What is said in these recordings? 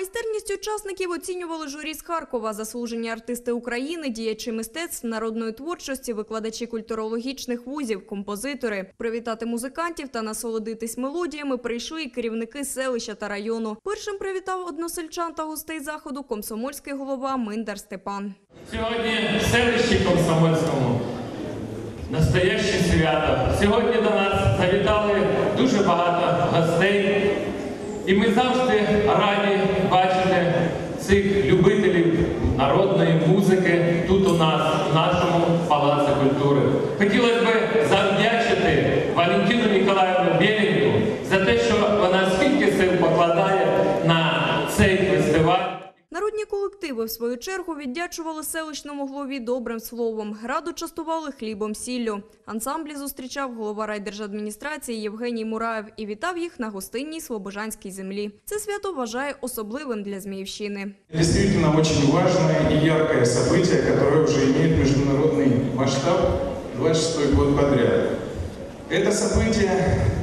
Майстерність учасників оцінювали журі з Харкова, заслужені артисти України, діячі мистецтв, народної творчості, викладачі культурологічних вузів, композитори. Привітати музикантів та насолодитись мелодіями прийшли і керівники селища та району. Першим привітав односельчан та гостей заходу комсомольський голова Миндар Степан. Сьогодні в селищі Комсомольському настояще свято. Сьогодні до нас завітали дуже багато гостей, і ми завжди раді бачити цих любителів народної музики тут у нас, в нашому палаці культури. Хотілося б завдячити Валентину Ніколаївну Білінку за те, що вона скільки сил покладає колективи, в свою чергу, віддячували селищному голові добрим словом. Раду частували хлібом сіллю. Ансамблі зустрічав голова райдержадміністрації Євгеній Мураєв і вітав їх на гостинній Слобожанській землі. Це свято вважає особливим для Зміївщини. Действительно очень важное и яркое событие, которое уже имеет международный масштаб 26 год подряд. Это событие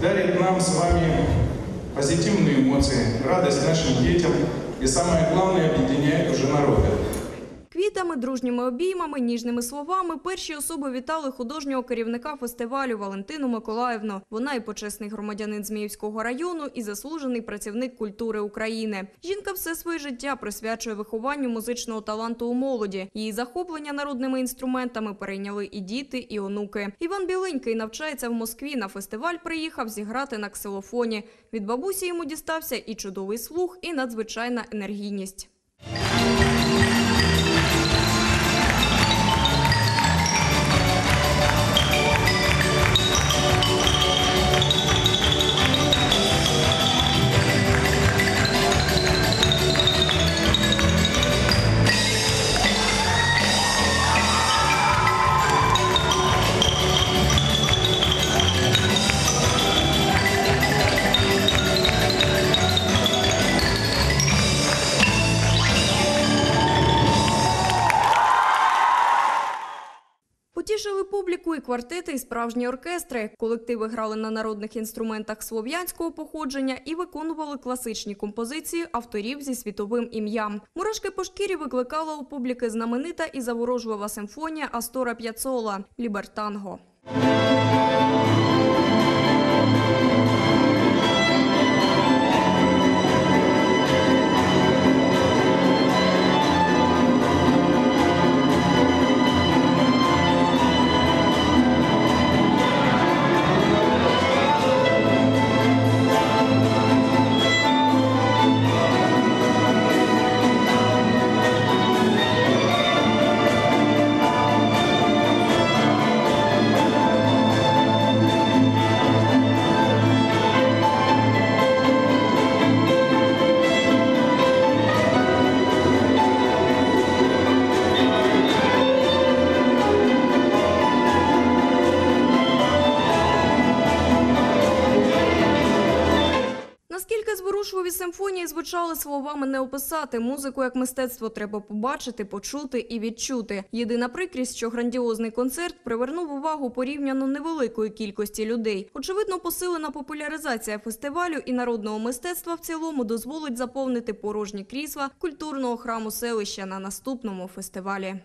дарит нам с вами позитивные эмоции, радость нашим детям и самое главное объединяет уже народы. Квітами, дружніми обіймами, ніжними словами перші особи вітали художнього керівника фестивалю Валентину Миколаївну. Вона і почесний громадянин Зміївського району, і заслужений працівник культури України. Жінка все своє життя присвячує вихованню музичного таланту у молоді. Її захоплення народними інструментами перейняли і діти, і онуки. Іван Біленький навчається в Москві. На фестиваль приїхав зіграти на ксилофоні. Від бабусі йому дістався і чудовий слух, і надзвичайна енергійність. Публіку і квартети, і справжні оркестри. Колективи грали на народних інструментах слов'янського походження і виконували класичні композиції авторів зі світовим ім'ям. Мурашки по шкірі викликала у публіки знаменита і заворожлива симфонія Астора П'яцола «Лібертанго». Зворушливі симфонії звучали словами не описати. Музику як мистецтво треба побачити, почути і відчути. Єдина прикрість, що грандіозний концерт привернув увагу порівняно невеликої кількості людей. Очевидно, посилена популяризація фестивалю і народного мистецтва в цілому дозволить заповнити порожні крісла культурного храму селища на наступному фестивалі.